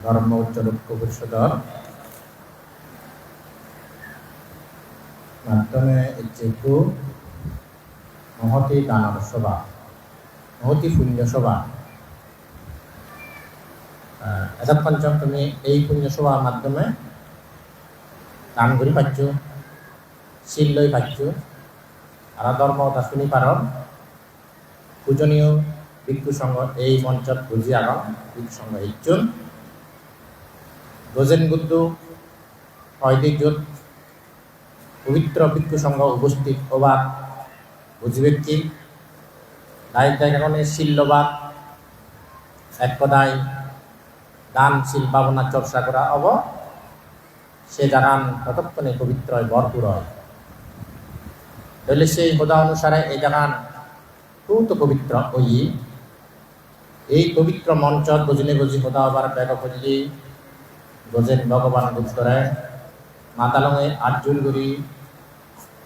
ধর্ম মাধ্যমে যেহেতু মহতি দানব সভা, মহতি পুণ্য সভা এটা পঞ্চম তুমি এই পুণ্য সভার মাধ্যমে দান কৰি পাইছো চিল লৈ পাইছো আৰু ধৰ্ম এটা শুনি পাৰ। পূজনীয় ভিক্ষু সংঘ এই মঞ্চত আগ ভিক্ষু সংঘ ইচ্ছুন গজেন বুদ্ধ ঐতিহ্যত পবিত্র ভিক্ষু সংঘ উপস্থিত হবার বুঝবে কি? দায়িত্ব জায়গাখনে শিল্যবাদ এক কথায় দান শিল ভাবনা চর্চা করা হব সে জানান ততক্ষণে পবিত্র হয় ভরপুর হয়। তাহলে সেই হোদা অনুসারে এই জানান, খুব পবিত্র ওই এই পবিত্র মঞ্চত গজনে গজি হোদা হবার ব্যাগ করলি গজেন ভগবান বুদ্ধরে মাতালঙে আটজুল গুরি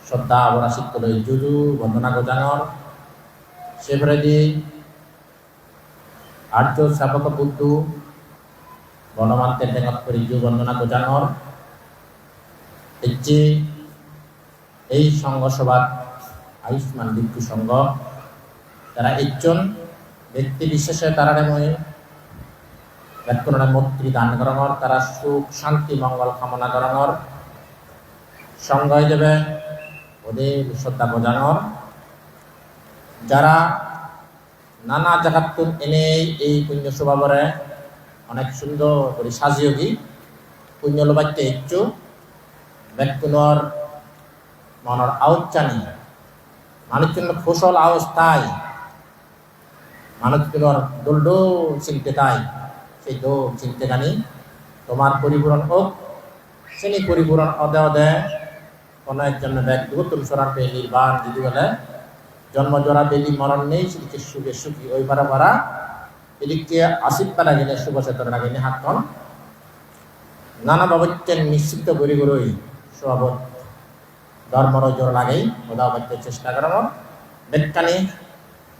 শ্রদ্ধা অবরাশিত লৈ জুজু, বন্দনা গজানর। সেভরে দি আর্য শাবক বুদ্ধ বনমান্তের টেঙত করে জু, বন্দনা গজানর। যে এই সংঘ সভা আয়ুষ্মান ভিক্ষু সংঘ তারা একজন ব্যক্তি বিশেষে তারা ব্যাকুণরা মৈত্রী দান করঙর, তারা সুখ, শান্তি, মঙ্গল কামনা করঙর। সংঘ হিসেবে ওদের শ্রদ্ধা বোঝানোর। যারা নানা জায়গাত এনে এই পুণ্য স্বভাবরে অনেক সুন্দর করে সাজিয়োগী পুণ্য লোবাইতে ইচ্ছু ব্যক্তির মনের আউচ্চানি মানুষজন ফসল আওস্থায় মানুষগুলোর দোল দোল চিনতে তাই। সেই দোল চিনতে গানি তোমার পরিপূরণ হোক, শ্রেণি পরিপূরণ অদে অদে কোনো একজন ব্যক্তি তুল সরার পেয়ে নির্বাণ যদি বলে, জন্ম জরা বেলি মরণ নেই সেদিকে সুখে সুখী ওই পারা পারা এদিকে আসিফ পারা গেলে শুভ চেতন গেলে হাতন নানা বাবচ্চেন নিশ্চিত করি গরুই স্বভাবত ধর্মর জোর লাগেই ওদা বাচ্চার চেষ্টা করানো বেকানি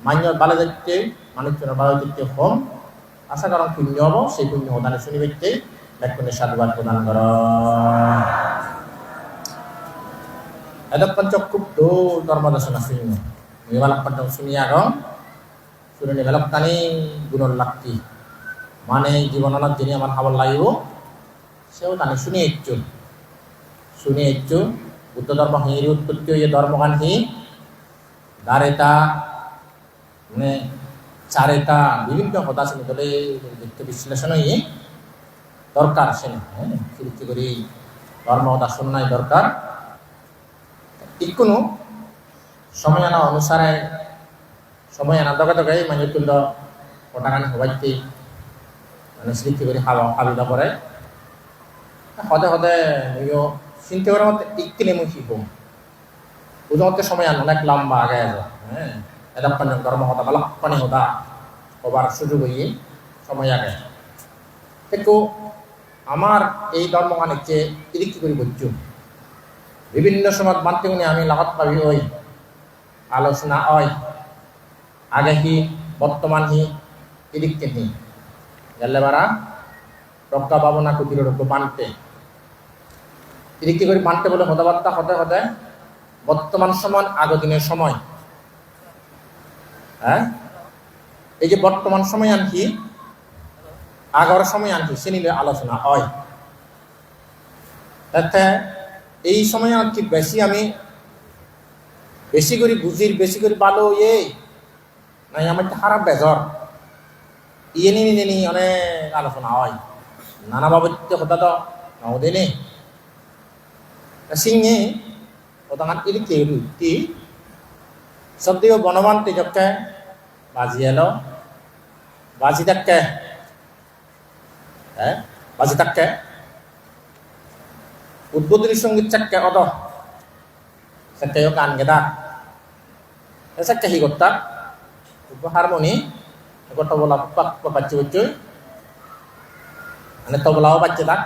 মান্য বালে মানুষজনের বালে হোম আশা করম পুণ্য হব সেই পুণ্য ওদানে শুনি ব্যক্তি ব্যাকুণে সাধুবাদ প্রদান কর এতক্ষণ খুব দূর ধর্মদর্শন শুনিব মেবালক পর্যন্ত শুনি আগম শুনি নেবেলক কানি গুণর লাক্তি মানে জীবনত যিনি আমার খাবার লাগিব সেও তানে শুনি ইচ্ছু শুনি ইচ্ছু বুদ্ধ ধর্ম হিঁর উৎপত্তি হয়ে ধর্মগান হি দারেতা মানে চারেতা বিভিন্ন কথা শুনি দলে দেখতে বিশ্লেষণ হয়ে দরকার সেনে হ্যাঁ? ফিরতি করি, ধর্ম কথা শুনাই দরকার। ইকুনো সময় আনা অনুসারে, সময় আনা দগে দগে মানে তুল্য পটাকানি হবাইতে মানে সৃষ্টি করে হাওয়া হাবিদা করে সদে সদে নিও চিন্তা করার মতো ইকিনে মুই শিখো বুঝতে সময় আন, অনেক লম্বা আগে হ্যাঁ? ধর্ম হতা বা লক্ষণে হতা হবার সুযোগ হয়ে সময় আগে কিন্তু আমার এই ধর্মখানে যে ইলিক্তি করে বুঝছ বিভিন্ন সময় মানতে আমি লাহত পাবি ওই আলোচনা হয় আগে হি বর্তমান হি ইদিককে হি গেলে বারা রক্ষা পাবনা কুটির বানতে ইদিককে করে বানতে বলে হতাবার্তা হতে হতে বর্তমান সময় আগদিনের সময়। হ্যাঁ? এই যে বর্তমান সময় আনকি আগর সময় আনকি সে নিলে আলোচনা হয়। তাতে এই সময় আনকি কি বেশি আমি, বেশি করে বুঝির, বেশি করে ভালো ইয়ে নাই আমার একটা খারাপ বেজর। ইয়ে নি নিয়ে নি অনেক আলোচনা হয়। নানা বাবদ কথা তো নদে নে সিংহে ইরি কেউ তি সব দিকে বনবান তেজকে বাজি এলো। বাজি তাকে হ্যাঁ? বাজি তাকে উদ্বোধনী সংগীত চাক্কে অত চাক্কে গান গেদা। চাক্কে হি করতা হারমোনি। গত বলা পাক বাচ্চা বাচ্চা মানে তবলাও বাচ্চা থাক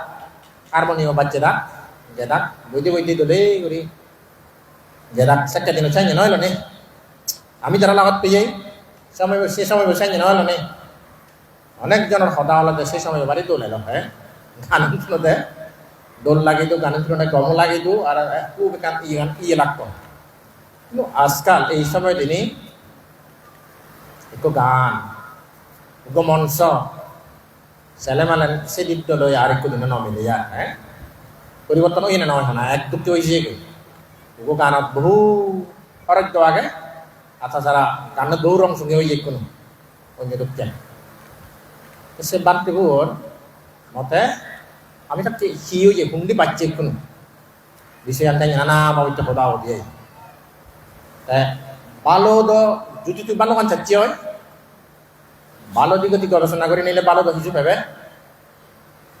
হারমোনিও বাচ্চা থাক গেদাক বইতে বইতে দলে করি গেদাক চাক্কে দিন চাই নয় নে আমি যারা লাগাত পেয়ে সময় সে সময় বসে নয় নে অনেকজনের সদা হলে সেই সময় বাড়ি দোল এলো হ্যাঁ গান শুনতে দোল লাগি দিও গান শুনে গম লাগি দিও আর খুব গান ইয়ে লাগতো কিন্তু আজকাল এই সময় দিনই একটু গান একটু মঞ্চ ছেলে মানে সে দিকটা লই আর একটু দিনে নমিলে ইয়ার হ্যাঁ পরিবর্তন ওই না নয় না এক দুটি হয়েছে ওগো গানত বহু ফরক দেওয়া আগে যারা গানের দৌড় অংশ নিয়ে ওই কোনো অন্য দুঃখে সে বাড়তে বান্তিপুর মতে, আমি তাকে হিও যে হুন্ডি পাচ্ছি কোনো? বিষয় আনতে নানা বাবিতে হদা হদিয়ে তা ভালো তো যদি তুই ভালো গান চাচ্ছি হয় ভালো দিকে তুই গবেষণা করে নিলে ভালো তো কিছু পাবে।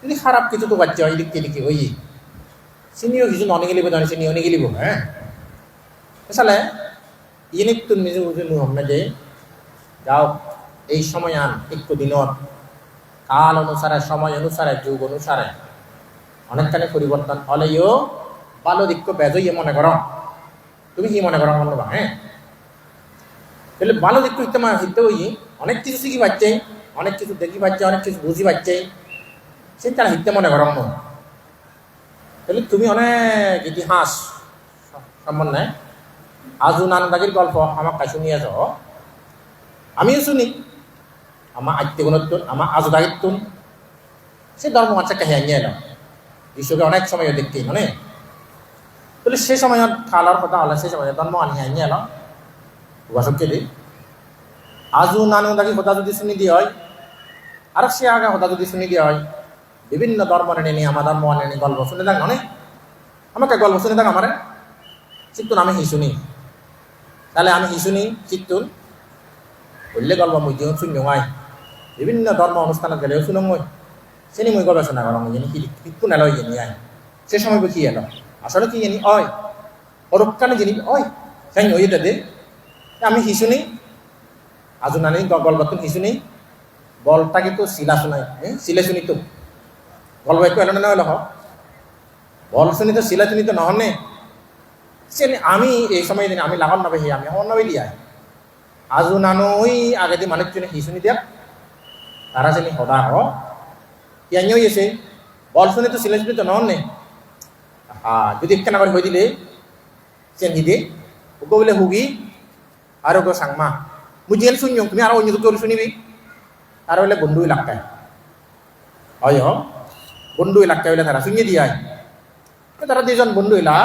যদি খারাপ কিছু তো পাচ্ছি হয়, এদিকে এদিকে ওই চিনিও কিছু ননে গেলিব জানি চিনি অনে গেলিব হ্যাঁ? আসলে ইনিক তুমি নিজে বুঝে নুহমে যে যাও, এই সময় আন, একটু দিনত কাল অনুসারে, সময় অনুসারে, যুগ অনুসারে। অনেকখানি পরিবর্তন হলেও ভালো দিক বেজই মনে করো। তুমি কি মনে করো মনে হ্যাঁ? তাহলে ভালো দিক হইতে মা হইতে ওই অনেক কিছু শিখি পাচ্ছে, অনেক কিছু দেখি পাচ্ছে, অনেক কিছু বুঝি পাচ্ছে। সেটা হিতে মনে করো মন তাহলে তুমি অনেক ইতিহাস সম্বন্ধে আজু নানদাগির গল্প আমার কাছে শুনিয়েছ আমিও শুনি। আমার আত্মীয় গুণত্বন আমার আজু দাগিত্বন সে ধর্ম আচ্ছা কাহিয়া নিয়ে এলাম ঈশ্বরকে অনেক সময় দেখতে মানে তাহলে সে সময়ত খালার কথা হলে সেই সময় ধর্ম আনি নিয়ে এলাম উপাসককে দি আজু নানু দাগি কথা যদি শুনি দিয়ে হয় আর সে আগে কথা যদি শুনি দিয়ে হয়, বিভিন্ন ধর্ম নিয়ে আমার ধর্ম নিয়ে গল্প শুনে থাক অনেক আমাকে গল্প শুনে থাক আমার চিত্তুন, আমি হিসুনি তাহলে আমি হিসুনি চিত্তুন। বললে গল্প, মুই দিও শুন নয় বিভিন্ন ধর্ম অনুষ্ঠানে গেলেও শুনো মই সেনি মই গবেষণা করো মই জানি কিত্তু নেলয় জানি আই সে সময় কি এলো আসলে কি জানি অয় অরূপকানে জানি অয় সাই ওই দে। আমি হিসুনি আজু নানি গল্প তুমি হিসুনি বলটা কিন্তু শিলা শুনাই শিলে শুনি তো গল্প একটু এলো না হলো বল শুনি তো শিলা শুনি তো নহনে আমি এই সময় দিন আমি লাগান নাবে আমি আমার নাবে দিয়াই আজু নানো ওই আগে দি মানুষজনে হিসুনি দিয়া তারা জানি সদা হ। ইয়াঙ্গেও এসে বল শুনে তো শুনি তো নহনে যদি একখানা করে হয়ে দিলে চেন হিদে ওকে বলে হুগি আর ওকে সাংমা মুজিয়েল শুনিও তুমি আরও অন্য দুটো শুনিবি। আর বলে বন্ধু এলাকায় হয় বন্ধু এলাকায় বলে তারা শুনিয়ে দিয়াই। তারা দুজন বন্ধু এলা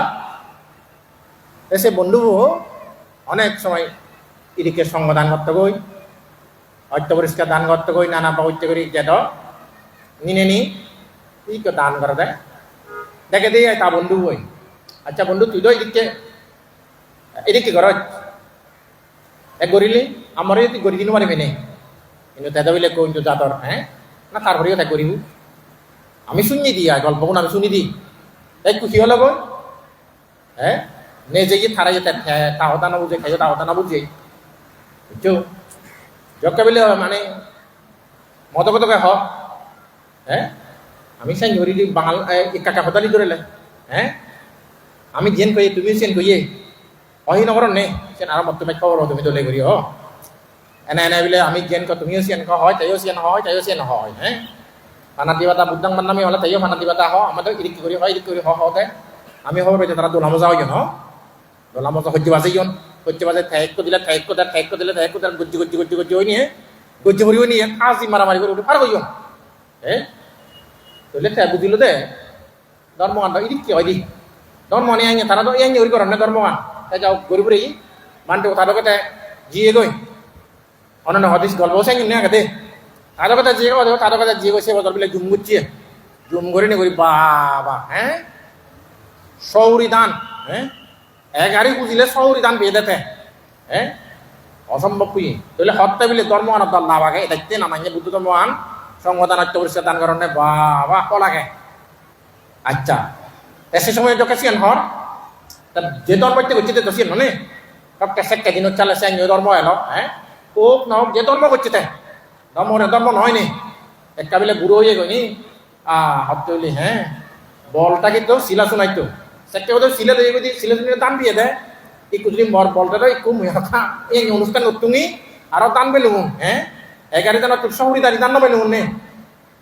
সে বন্ধু অনেক সময় ইদিকে সঙ্গ দান করতে গই অত্য পরিষ্কার দান করতে গই নানা পবিত্র করি যেত নিনে নি ই দান করে দেয় দেখে দিয়ে তা বন্ধু বই আচ্ছা বন্ধু, তুই তো এদিকে এদিকে ঘর। এক গরিলি, আমার তুই গরি দিন মারিবি নে। কিন্তু তেদা বলে কই, তো জাতর হ্যাঁ? না তারপরেও তাই করিব। আমি শুনি দিয়া গল্পগুলো আমি শুনি দিই তাই খুশি হলো গো হ্যাঁ? নে যে কি থারা যেতে তাহতা না বুঝে খাইও তাহতা না বুঝে বুঝছ জক্কা বলে মানে মত কত হ। হ্যাঁ আমি সাই দি বাঙাল কাকা হতালি ধরেলে হ্যাঁ আমি জেন কইয়ে, তুমি সেন কইয়ে। অহি নগর নে? সেন আর মত তুমি খবর তুমি দলে করি হ। এনে এনে বলে, আমি জেন ক তুমিও সেন ক হয়, তাইও সেন হয়, তাইও সেন হয় হ্যাঁ ফানা দিবাতা বুদ্ধাং বান্নামি হলে, তাইও ফানা দিবাতা হ। আমাদের ইদিক করি হয় ইদিক করি হ হ আমি খবর পাইছে তারা দোলা মজা হয় ন? দোলা মজা সহ্য বাজে ইয়ন সহ্য বাজে ঠেক দিলে, ঠেক দেয়, ঠেক দিলে, ঠেক দেয় গজ্জি গজ্জি গজ্জি গজ্জি হই নিয়ে গজ্জি ভরি হই নিয়ে কাজি মারামারি করে উঠে পার কইয়ন হ্যাঁ তলে ঠেক বুঝিল দে? ধর্মগান ইদিক কি হয় দি ধর্ম নিয়ে আইনে, তারা তো ইয়াং ওই করেন না ধর্মগান তাই যাও, গরিব রে মানতে তাদের কথা জিয়ে গই। অনন্য হদিস গল্প সাইন না কাতে তাদের কথা জিয়ে গো তাদের কথা জিয়ে গেছে বদল বলে জুম গুচ্ছিয়ে জুম করে নি করি বাবা হ্যাঁ? সৌরি হ্যাঁ? এগারি বুঝিলে সৌরি দান বেদেতে হ্যাঁ অসম্ভব কুই তাহলে হত্যা বিলে ধর্মগান দল না বাগে দেখতে না বুদ্ধ ধর্মগান সংবিধান পরিষ্কার দান করণে বাবা কলাগে আচ্ছা সে সময় যখন সিয়ান হর যে ধর্ম করছে তো সিয়ান মানে সব কেসে কেদিন চালে সে ধর্ম এলো হ্যাঁ ও না, যে ধর্ম করছে তে ধর্ম ধর্ম নয় নি? একটা বেলে বুড়ো হয়ে গই নি? আ হত্যা হ্যাঁ বলটা কিন্তু শিলা শোনাইতো সেটা ওদের শিলা দিয়ে যদি শিলা শুনে দান দিয়ে দেয় একটু যদি মর বলটা তো একটু এই অনুষ্ঠান তুমি আরও দান পেলুম হ্যাঁ? এগারি জানা তোর শহরি দাঁড়ি জান্ন পাইলে মনে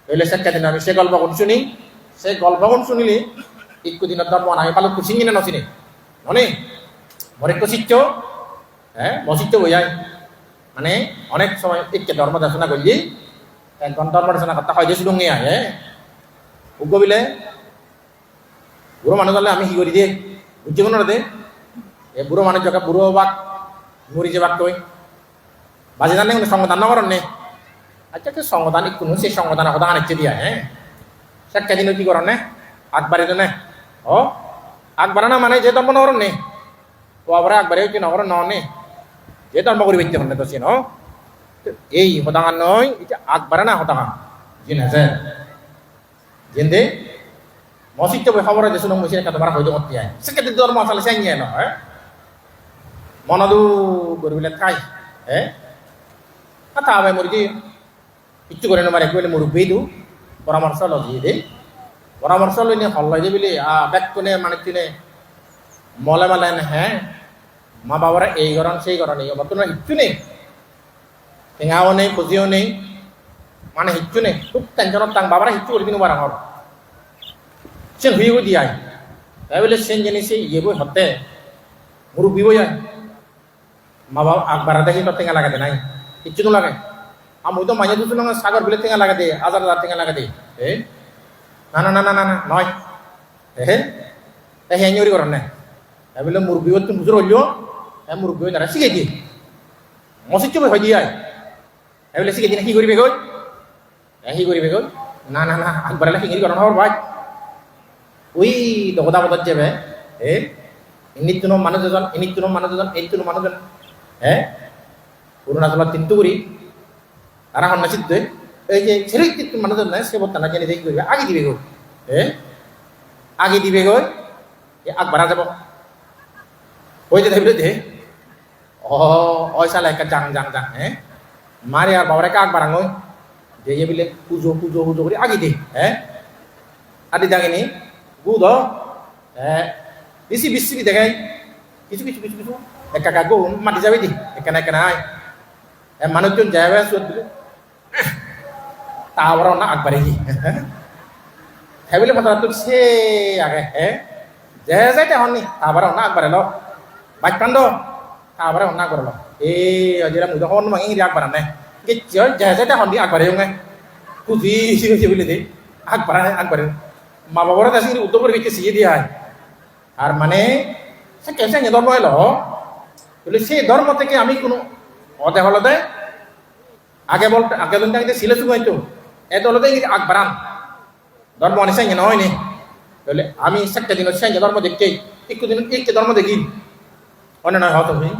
হইলে সে কেদিন আমি সে গল্প কোন শুনি, সে গল্প কোন শুনিলি ইকু দিনের ধর্ম আমি পালক কুচিং কিনে নচিনি ননে মরে কুচিচ্ছ হ্যাঁ মসিচ্ছ বইয়াই। মানে অনেক সময় ইকে ধর্ম দেশনা করলি একজন ধর্ম দেশনা কথা হয় যে শুধু নিয়ে আয় হ্যাঁ? উগ্র বুড়ো মানুষ হলে আমি কি করি দিয়ে? বুঝছি মনে দে। এ বুড়ো মানুষ যখন বুড়ো বাক মরি যে বাক কই বাজে জানে কোনো সংগদান না করেন নে? আচ্ছা তো সংগদান একটু সেই সংগদান কথা আনিচ্ছে দিয়া হ্যাঁ সে কেদিন কি করেন নে? তো নে ও আকবারা না মানে যে ধর্ম নগরণ নে? ও আবার আকবারে হচ্ছে নগর ন নে? যে ধর্ম করি ব্যক্তি হন তো চিন এই হতাঙান নয় এটা আকবারা না হতাঙান জিন আছে জিন্দে মসজিদ তো খবর আছে শুনো মসজিদ কত বার হইতো মতি আয়। সেকে ধর্ম আসলে সাইন যায় নহয় মনদু গরিবিলে খাই হ্যাঁ কথা হবে মুরগি কিচ্ছু করে নেবার একবারে মুরব্বী দু, পরামর্শ লজিয়ে দে। পরামর্শ লইনে হল্লাই দে, বলি, আ ব্যাক কোনে মানে কিনে মলে মালে হ্যাঁ মা বাবারা এই গরণ সেই গরণ এই বর্তমানে কিচ্ছু নেই। টেঙাও নেই বুঝিও নেই মানে হিচ্ছু নেই, খুব টেনশনত তাং বাবারা হিচ্ছু করে দিন বারা sen hui hui diai তাই বলে সেন জিনিস ইয়ে বই হতে মুরব্বী বই মা বাবা আকবার দেখি তো টেঙা লাগাতে নাই কিচ্ছু তো লাগে আমি তো মাঝে দুটো না সাগর বিলে টেঙা লাগা দে হাজার হাজার টেঙা লাগা দে এ না না না না না না নয় হে এ হে ñori করেন না তাই বলে মুরব্বী তুমি বুঝর হইল এ মুরব্বী না শিখে দি মসিচ্ছ বই হই দিয়াই তাই বলে শিখে দি না কি করিবে গই কি করিবে গই না না না আকবার লাগে কি করেন হর ভাই ওই দগদা বদত যাবে এ ইনিত তুনো মানুষ এজন ইনিত তুনো মানুষ এজন, এই তুনো মানুষ এজন হ্যাঁ অরুণাচলত তিনটু করি আর এখন নাচিত এই যে ছেলে কিন্তু মানুষ নাই সে বর্তমানে জেনে দেখি করবে আগে দিবে গো এ আগে দিবে গো আগ বাড়া যাব। ওই যে দেখবে দে ও ওই সালে একটা জাং জাং জাং হ্যাঁ মারে আর বাবার আগ বাড়াং ওই যে বিলে পুজো পুজো পুজো করে আগে দে হ্যাঁ আদি দাগিনি গুদ eh isi bisi bi degai কিছু কিছু কিছু কিছু একা কাগো মাটি যাবে দি এখানে এখানে আয় মানুষজন যাবে সুদ দিলে তারপর না আকবারে কি হেবিলে কথা তো সে আগে হে যে যাইতে হননি তারপর না আকবারে লো বাইক কান্দ তারপরে না করে লো এ অজিরা মুদা হন মাঙ্গি রি আকবারে নে কে যে যাইতে হননি আকবারে ইউঙ্গে কুজি বলে দে আকবারে আকবারে মা বাবারা কাছে উদ্যোগ করে রেখে শিখিয়ে দিয়ে হয় আর মানে সে কেসে ধর্ম এলো বলে সেই ধর্ম থেকে আমি কোনো অদে হলদে আগে বল, আগে দিন ছিলে শুধু হয়তো এত হলদে আগ বাড়ান। ধর্ম অনেক সঙ্গে নয় নি। বলে, আমি একটা দিন সঙ্গে ধর্ম দেখতে, একটু দিন, একটু ধর্ম দেখি। অন্য নয় হতো তুমি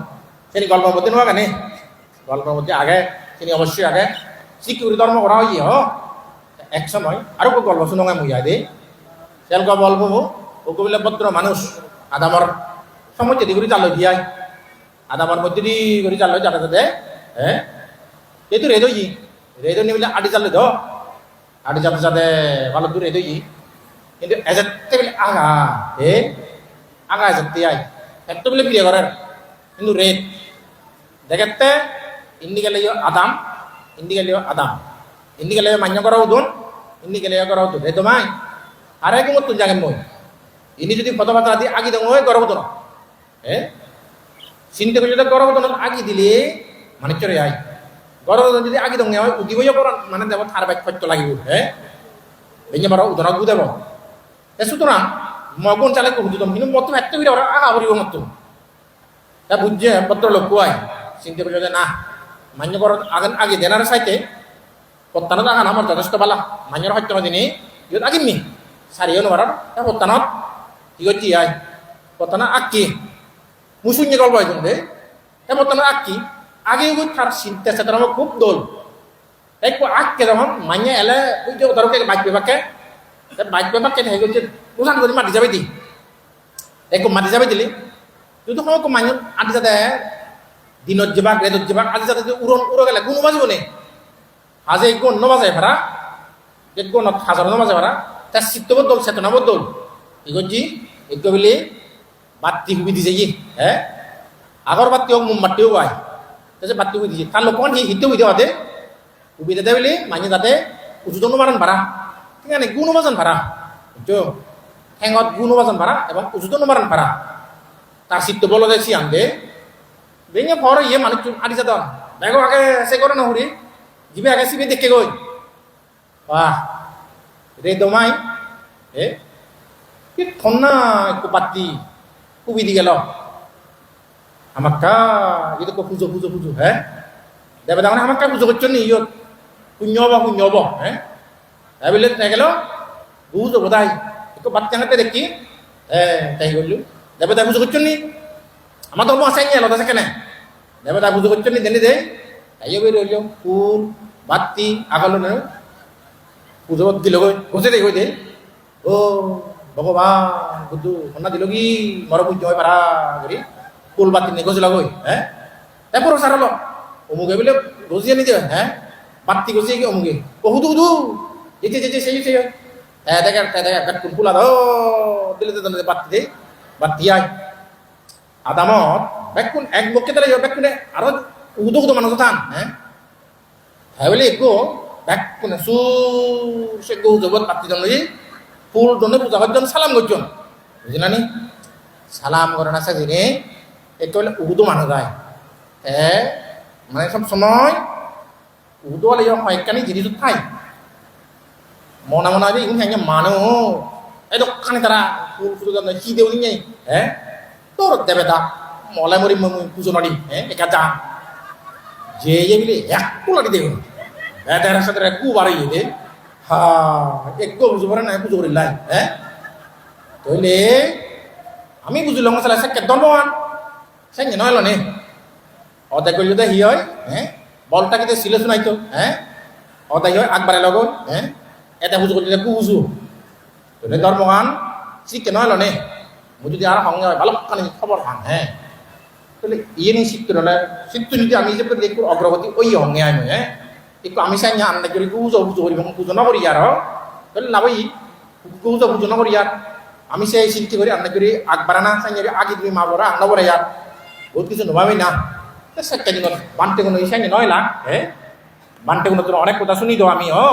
তিনি গল্প মধ্যে নোয়া কেন গল্পের মধ্যে আগে তিনি অবশ্যই আগে। সিকিউরি ধর্ম করা হয়ে হ? এক সময়, আরও গল্প শুনো মুই দে তেলকা বলব ওকে বলে ভদ্র মানুষ আদামর সময় যদি করে চালো দিয়াই। আদামর মধ্যে দি করে চালো যাতে যাতে হ্যাঁ এই তো রেদো ই রেদো নিয়ে বলে আটি চালো দো। আটি যাতে যাতে ভালো দূর রেদো ই কিন্তু এজাতে বলে আগা এ আগা এজাতে আই। একটু বলে বিয়ে করার কিন্তু রেদ দেখতে ইন্দি গেলে আদাম ইন্দি গেলে আদাম। ইন্দি গেলে মান্য করা উদুন ইন্দি গেলে করা উদুন রেদো মাই। আর এক মতো জাগেন মই? ইনি যদি কথাবার্তা আদি আগে দেন, ওই গর্ব তো হ্যাঁ চিন্তা করলে তো গর্ব তো আগে দিলে মানে চলে আই গর্ব যদি আগে দেন হয় উদিবই করান মানে দেব থার বাইক খরচ লাগিব হ্যাঁ বেঞ্জে মারা উদরা গু দেব এ, সুতরাং মগুন চালে হুজুদম কিন্তু মত একটা বিরে ওরা আগা হরিব মত তা বুঝছে পত্র লোক কুয়াই চিন্তা করলে না, মান্য করার আগে আগে দেনার সাইতে পত্তানো আগান আমার যথেষ্ট বালা। মান্যর হত্যা দিনে ইয়ত আগিমি sariyo no marar ya potanot tigo ti ay potana akki musuhnya kalau boy deh ya potana akki আগে ওই তার চিন্তা চেতনা খুব দোল এক আজকে যখন মাইনে এলে ওই যে ধরো বাইক বেবাকে বাইক বেবাকে হয়ে গেছে বুঝান করে মাটি যাবে দি এক মাটি যাবে দিলি যদি সময় মাইন আদি যাতে দিনত যাবাক রেদত যাবাক আজি যাতে উড়ন উড়ো গেলে গুণ বাজিব নে হাজে গুণ নবাজায় ভাড়া এক গুণ হাজার নবাজায় ভাড়া তার চিত্তবদল চেতনাবদল কি করছি? একটু বলে বাতি হুবি দিছে কি হ্যাঁ? আগর বাতি হোক মোমবাতিও আয়। তাহলে বাতি হুবি দিছে তার লোক সেই হিতে হুই দেওয়াতে সুবিধা দেয় বলে মানে তাতে উজুদনো মারান ভাড়া। ঠিক আছে গুণবাজন ভাড়া। বুঝছ? ঠেঙত গুণ গুণবাজন ভাড়া এবং উজুদনো মারান ভাড়া। তার সিদ্ধ বলো দেখছি আনবে বেঙে ভর ইয়ে মানুষ আদি যাত বেগো আগে সে করে না হুড়ি জিবে আগে সিবে দেখে গই বাহ। দমাই, এ? কি থন্না একটু পাত্তি কুবি দি গেল। আমাক্কা itu kok pujo pujo pujo eh দেবে তখন আমাকে পুজো করছ নি ইয়ত শূন্য হব শূন্য হব হ্যাঁ তাই গেল, বুঝো বোধাই, একটু বাচ্চা হাতে দেখি হ্যাঁ তাই বললু। দেবে পুজো করছ নি? আমার ধর্ম আছে নি, আলাদা সেখানে। দেবে তাই পুজো করছ নি, দেনি দে। তাই বই ফুল, বাতি, আগল পুজো দিল গই বসে দে গই দে ও ভগবান বুদ্ধু, সন্না দিল কি মর পুজো হয় পারা করি ফুল বাতি নিয়ে গজলা গই হ্যাঁ তারপর সারালো অমুকে বলে গজিয়ে নিতে হ্যাঁ বাতি গজিয়ে কি অমুকে? ও হুদু হুদু যেতে যেতে সেই সেই হ্যাঁ। দেখা দেখা বেকুন ফুলা দিলে দিলে বাতি দে বাতি আয় আদামত, বেকুন, এক বকে তাহলে বেকুনে আরও উদু উদু মানুষ থান হ্যাঁ হ্যাঁ বলে একো বেকুনে সুর জবত বাতি জন ফুল জন্য পূজা করছেন সালাম করছেন বুঝলা নি? সালাম করে না? সাজিনে হলে উদু মানুষ যায়। মানে সব সময় উদু হলে হয়কানি জিনিস থাই মনে মনে হয় হ্যাঁ মানো এই দোকানে তারা ফুল পুজো জানো কি দেও নি? হ্যাঁ তোর দেবে দা মলাই মরি পুজো নড়ি হ্যাঁ একা যা। যে দেব এদের সাথে একটু বাড়ি দে হা একটু বুঝো পারে না পুজো করিলাই হ্যাঁ? তইলে, আমি বুঝলাম মশলা সে কেদন সে নয় নে। অদা করলে তো হি হয় হ্যাঁ? বলটা কিন্তু সিলে শুনাইতো হ্যাঁ? অদাই হয় আগবারে লগত হ্যাঁ? এটা বুঝো করলে কু বুঝো তোলে ধর্মগান শিখতে নয় নে। মই যদি আর সঙ্গে হয় ভালো কানি খবর পান হ্যাঁ? তাহলে ইয়ে নিয়ে শিখতে হলে শিখতে যদি আমি যে একটু অগ্রগতি ওই সঙ্গে আই হ্যাঁ? একটু আমি চাই না আন্দাজ করে কুজো বুঝো করি পুজো নকরি আর তাহলে লাভই কুজো বুঝো নকরি আর। আমি সেই চিন্তা করি আন্দাজ করি আগবাড়া না চাই আগে তুমি মা বড় আন্না বড় ইয়ার বহুত কিছু নভাবি না। সেটা দিন বানতে কোনো ইসাই নয় লাখ হ্যাঁ বানতে কোনো তোর অনেক কথা শুনি তো আমি ও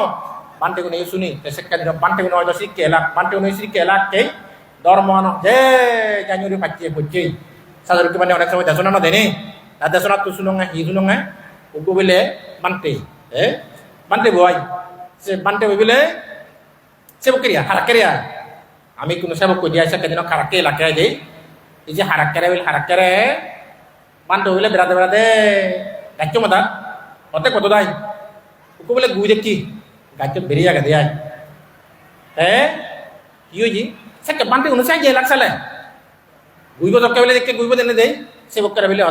বানতে কোনো শুনি সেটা দিন বানতে কোনো হয়তো শিখকে এলাক বানতে কোনো শিখকে এলাক কে? ধর্মান যে জানুয়ারি পাচ্ছিয়ে পড়ছে সাধারণত মানে অনেক সময় দেশনা না দেনে আর দেশনা তো শুনুঙ্গা হি শুনুঙ্গা ওগো বলে বানতে এ? বানতে বই সে বানতে বই বলে, সেবক করিয়া, হারাক করিয়া। আমি কোনো সেবক কই দিয়া সেটা দিন খারাকে এলাকায় দেই। এই যে হারাক করে বলে হারাক করে বানতে বলে, বেড়াতে বেড়াতে গাছ মাতা অতে কত দাই? ওকে বলে, গুই দেখি গাছ বেরিয়ে গেছে আয় হ্যাঁ কি হয়েছি সেকে বানতে অনুসার যে লাগসালে গুইব দরকার বলে, দেখে গুইব দেনে দেয় সে বক্করে বলে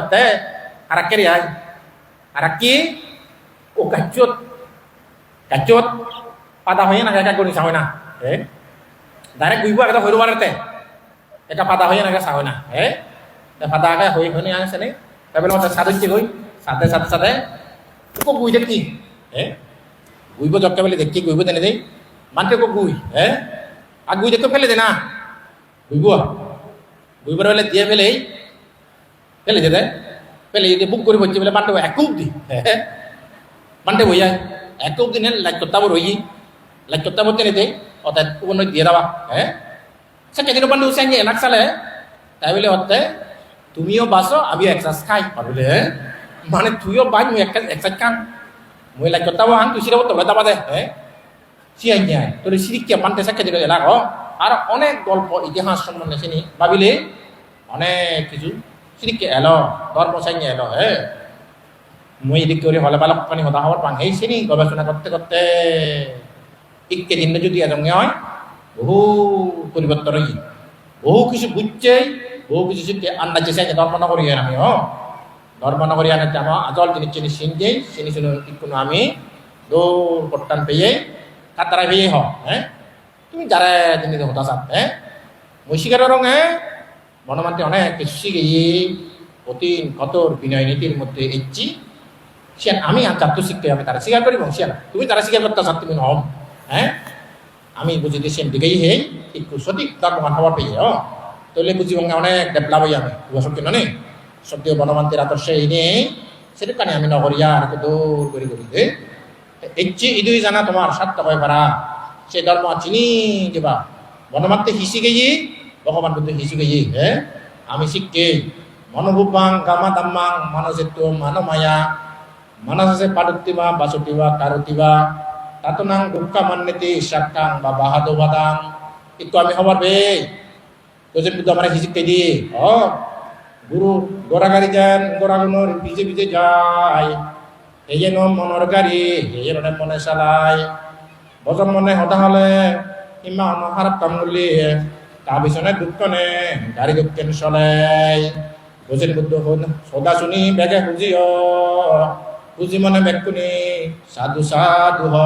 হতে আর কে আয় আর কি ও গাছত গাছত পাতা হয়ে না একা করি চাহয় না হে ডাইরেক্ট গুইব একটা হইব পারতে এটা পাতা হয়ে না চাহয় না হে পাতা আগে হই হয়ে আনছে নে তারপরে মতো সাদুচ্ছে গই সাথে সাথে সাথে ওকে গুই দেখি হে গুইব দরকার বলে দেখি গুইব দেনে দেয় মানতে কো গুই হে আর গুই দেখে ফেলে দে না বুঝব বুঝবার হলে দিয়ে ফেলেই ফেলে দে ফেলে যদি বুক করে বলছে বলে বান্টে এক অব্দি বান্টে বই যায় এক অব্দি নেন লাইক করতে রই লাইক করতে বলতে নিতে অর্থাৎ কোনো দিয়ে দেওয়া হ্যাঁ সে কেদিন বান্টে উসে আনিয়ে এলাক সালে তাই বলে হতে তুমিও বাসো আমিও এক্সারসাইজ খাই বলে মানে তুইও বাই মুই এক্সারসাইজ খান মুই লাইক করতে আন তুই সিরাবো তোলা দাবা দে হ্যাঁ সিয়াই নিয়ে তোর সিরিকিয়া বান্টে সাক্ষা দিলে এলাক আর অনেক গল্প ইতিহাস সম্বন্ধে চিনি ভাবিলে অনেক কিছু সিরিকে এলো ধর্ম সাইনি এলো হে হওয়ার পান এই চিনি গবেষণা করতে করতে ইকে দিন যদি এজঙ্গে হয়, বহু পরিবর্তন হই বহু কিছু বুঝছে বহু কিছু শিখতে আন্দাজে চাই ধর্ম নগরী আমি হ ধর্ম নগরী আনে আমার আজল জিনিস চিনি চিন যাই চিনি শুনে কোনো আমি দৌড় পট্টান পেয়ে কাতারা পেয়ে হ। হ্যাঁ তুমি যারা জিনিস হতা চাপ হ্যাঁ মই শিকার রং হ্যাঁ মনমান্তে অনেক কিছু শিখে অতীন কতর বিনয় নীতির মধ্যে ইচ্ছি সে আমি আর জাতীয় শিখতে আমি তারা স্বীকার করি সে তুমি তারা স্বীকার করতে চাচ্ছি তুমি হম হ্যাঁ? আমি বুঝি দিয়েছেন দিকেই হে একটু সঠিক। ধর্মমান হওয়ার পেয়ে হ তাহলে বুঝি এবং অনেক ডেভেলপ হই আমি বছর কেন নেই? সত্যি বনমান্তের আদর্শ এই নেই। সেটা কানে আমি নগরিয়া আর দৌড় করি করি দে ইচ্ছি ইদুই জানা তোমার সাতটা হয়ে পারা। সে ধর্ম চিনি কিবা বনমাত্রে হিসি গেই, ভগবান কিন্তু হিসু গেই, হে? আমি শিখকে। মনোভূপাং গামা দাম্মাং মানসিত্ব মানমায়া। মানসে পাদুত্তিবা বাসুতিবা কারুতিবা তাতনাং দুঃখা মান্যতি সাক্কাং বা বাহাদো বাদাং itu আমি খবর বে তোজন বুদ্ধ আমার হিসিক কে দিয়ে ও গুরু গোরা গাড়ি যান গোরা গুনোর পিছে পিছে যায় এই যেন মনের গাড়ি এই যেন মনে চালায় বজন মনে হতা হলে ইমান হারাপ কাম করলি তাৰ পিছনে দুঃখ নে গাড়ী দুঃখেন চলাই বুজিন বুদ্ধ হন সদা শুনি বেগে বুজি বুজি মনে বেকুনি সাধু সাধু হ।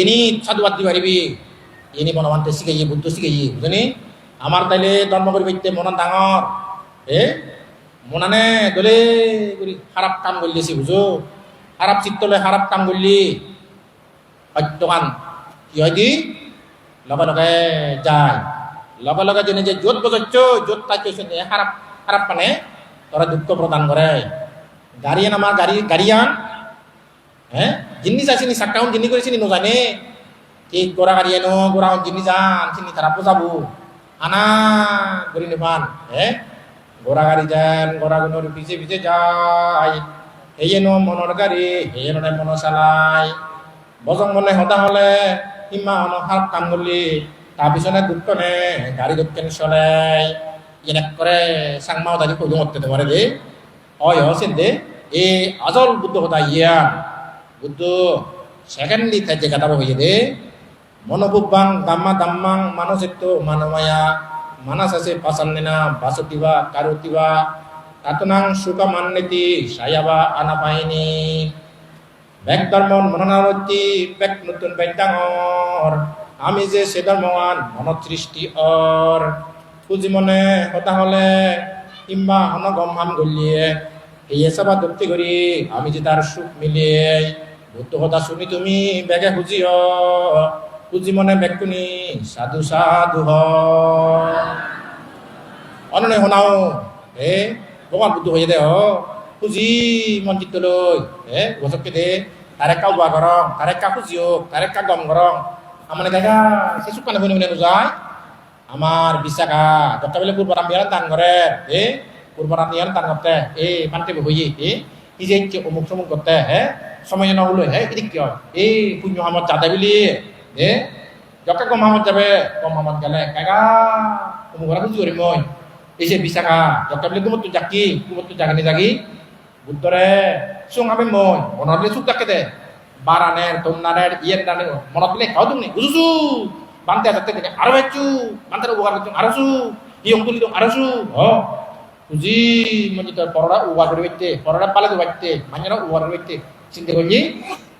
ইনি সাধুবাদ দি পারিবি ইনি বনমান্তে শিখাই বুদ্ধ শিখাই বুঝনি আমার তাইলে ধর্ম করি পাইতে মনত ডাঙর। এ? মনানে দলে করি খারাপ কাম করলিছি, বুঝো? খারাপ চিত্তলে খারাপ কাম করলি। সত্যকান কি হয় দি লগে লগে যায়। লগে লগে জনে যে য'ত বজাচ্ছ য'ত তাই কৈছে খারাপ খারাপ মানে তোরা দুঃখ প্রদান করে। গাড়িয়ান আমার গাড়ি, গাড়িয়ান? হ্যাঁ? জিনিস আসেনি সাক্কাউন জিনি করেছিনি নজানে ঠিক গোড়া গাড়িয়ানো গোড়া জিনিস যান চিনি তারা বোঝাবো আনা করি নেবান হ্যাঁ? গোড়া গাড়ি যান গোড়া গুনোর পিছে পিছে যায়। হেয়ে নো মনের গাড়ি, হেয়ে নে মন চালায় বজং মনে হতা হলে ইমান হাত কাম করলি। তাৰপিছতে দুঃখ নে, গাড়ী দুঃখেন চলাই এনে করে সাংমাও দাদি কইলো মতে তোমারে দে হয় হসেন দে এ আজল বুদ্ধ হতা ইয়া বুদ্ধ সেকেন্ডলি তাই জায়গাটা হয়ে দে মনোবুব্বাং দাম্মা দাম্মাং মানসিত্ব মানমায়া মানাস আছে পাসান্নেনা বাসতিবা কারুতিবা তাতনাং সুকা মান্নেতি সায়াবা আনাপাইনি বেক ধর্মন মননারতি বেক নতুন ডাঙর আমি যে সে ধর্মৱান মনত সৃষ্টি অর পুঁজি মনে হতা হলে কিংবা হন গম হাম গলিয়ে, এই সবা দপ্তি করি, আমি যে তার সুখ মিলিয়ে, ভূত কথা শুনি তুমি, বেগে খুঁজিও পুঁজি মনে বেকুনি সাধু সাধু হ। অননে শুনাও হে ভগৱান বুদ্ধ হয়ে দে হ খুঁজি মন চিত্ত লৈ হে গছকে দে তাৰে কাউ বা গৰম তাৰে কা খুঁজিও তাৰে কা গম গৰম আমার দেখা সে সুকানে বনে বনে যায় আমার বিশাখা দত্তা বেলে পূর্বরাম বিয়ার দান করে এ পূর্বরাম বিয়ার দান করতে এ মানতে হইয়ে এ এই যে যে অমুক সমুক করতে হ্যাঁ সময় না হলো হ্যাঁ এদিক কি হয় এই পুণ্য হামত যাতে বলি এ যকে কম হামত যাবে কম হামত গেলে কাকা অমুক ওরা বুঝি করি মই এই যে বিশাখা দত্তা বেলে কুমত জাকি কুমত জাগানি জাগি বুদ্ধরে সুং আমি মই মনলে সুখ জাকে দে বারানের তোমনারের ইয়ের দানে মনত বিলে খাও তুমি বুঝুসু বানতে আতে দিনে আরও বেচু বানতে উগার বেচু আরসু ইয়ং তুলি দং আরসু হ বুঝি মনি তোর পররা উগা করে বেচতে পররা পালে তো বেচতে মাঞ্জারা উগা করে বেচতে চিন্তা করলি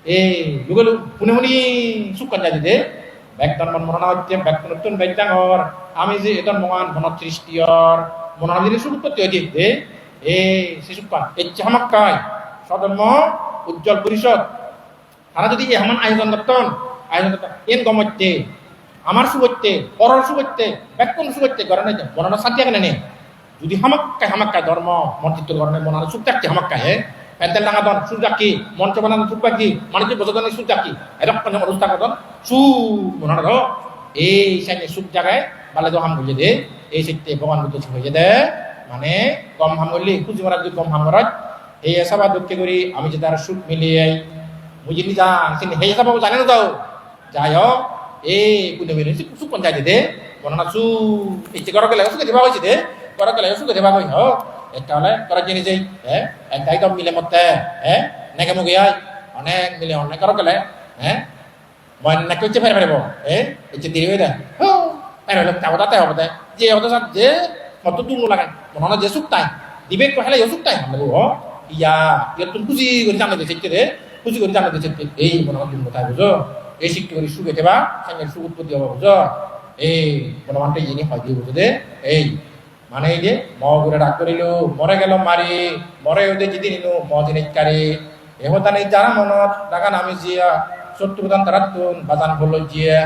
এ যুগলু পুনে মুনি সুকান যাদি দে মন মননা হচ্ছে ব্যাকটন নতুন ব্যাকটাঙর আমি যে এতন মহান মনত সৃষ্টিয়র মননা দিনে সুখ করতে দে এ সে সুকান এচ্ছে হামাক্কায় সদর্ম উজ্জ্বল পরিষদ তারা যদি এমন আয়োজন করতেন আয়োজন করতেন এন গমতে আমার সুগত্যে পরর সুগত্যে ব্যাকুন সুগত্যে গরনে বর্ণনা সাথে কেন নেই। যদি হামাক্কায় হামাক্কায় ধর্ম মন্ত্রিত্ব গরনে মনানো সুখ থাকছে হামাক্কায় হে প্যান্ডেল ডাঙা দন সুখ ডাকি মঞ্চ বানানো সুখ ডাকি মানুষ বসে সুখ ডাকি এরকম অনুষ্ঠান করেন সু মনানো ধর এই সাইনে সুখ জায়গায় বালে তো হাম বুঝে দে, এই সিটে ভগবান বুদ্ধ হয়ে দে। মানে কম হাম করলি খুঁজি মারা যদি কম হাম করাত এই এসবা দুঃখে করি, আমি যে তার সুখ মিলিয়ে mujini jang sini hei sa babu jangan tau jayo eh punya bini si su pon jadi deh mana su ichi karo kele su ke dibawa ichi deh karo kele su ke dibawa ho একটা হলে করার জিনিস এই হ্যাঁ একটাই তো মিলে মতে। হ্যাঁ নাকি মুখে আয় অনেক মিলে, অনেক করো গেলে হ্যাঁ মই নাকি হচ্ছে ফেরে ফেরবো হ্যাঁ ইচ্ছে দেরি হয়ে যায় হো ফেরে হলে তাও তাতে, হবে যে হতে সাথ যে কত দূর লাগান মনে হয় যে সুখ তাই। দিবে কহেলে সুখ তাই। আমরা ও ইয়া ইয়া তুমি খুশি করে জানো যে শিখতে দে। খুশি করে জানাতে চাইতে এই মনে হয় কোথায় বুঝো এই শিক্ষা করে, সুখে দেবা সঙ্গে সুখ উৎপত্তি হবে বুঝো এই বলবানটা জিনিস হয় দিয়ে বুঝো এই মানে এই যে মগুরে ডাক করিল, মরে গেল মারি, মরে ওদের যদি নিল মদিনে কারি এহতানে যারা মনত, ডাকা নামে জিয়া প্রধান তারা তুন, বাজান বলল জিয়া।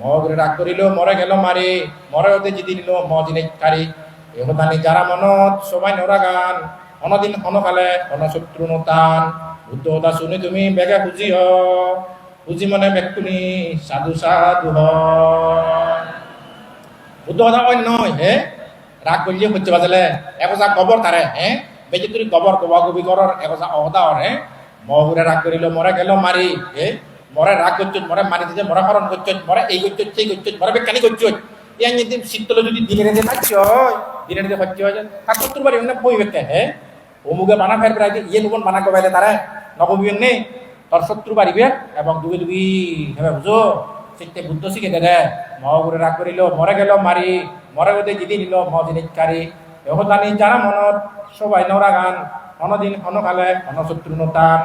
মগুরে ডাক করিল, মরে গেল মারি, মরে ওদের যদি নিল মদিনে কারি এহতানে যারা মনত, সবাই নরা গান। অনদিন অনকালে অনশত্রু নতান। বুদ্ধ শুনি তুমি বেগে খুঁজি হ খুঁজি মনে বেকুনি সাধু সাধু বুদ্ধ কথা কয় নয় হে? রাগ করলে হচ্ছে বাজালে একজা গবর তারে হে? বেজি তুই গবর গবা গবি করর একজা অহদা হে? মহুরে রাগ করিল মরে গেল মারি হে? মরে রাগ করছ মরে মারি দিতে মরে হরণ করছ মরে এই করছ সেই করছ মরে বেকানি করছ ইয়ান যদি শীতল যদি দিনে পাচ্ছ দিনের দিনে পাচ্ছ তার শত্রু বাড়ি বই বেকে হে? অমুকে বানা ফের ইয়ে নুবন বানা কবাইলে তারে নকবি নে? তোর শত্রু বাড়িবে এবং দুগে দুগি হবে বুঝো? চিত্তে বুদ্ধ শিখে দে মহগুরে রাগ করিল, মরে গেল মারি, মরে গদে জিদি নিল মজিনিকারী এখন জানি যারা মনত সবাই নরা গান অনদিন অনকালে অনশত্রু নতান।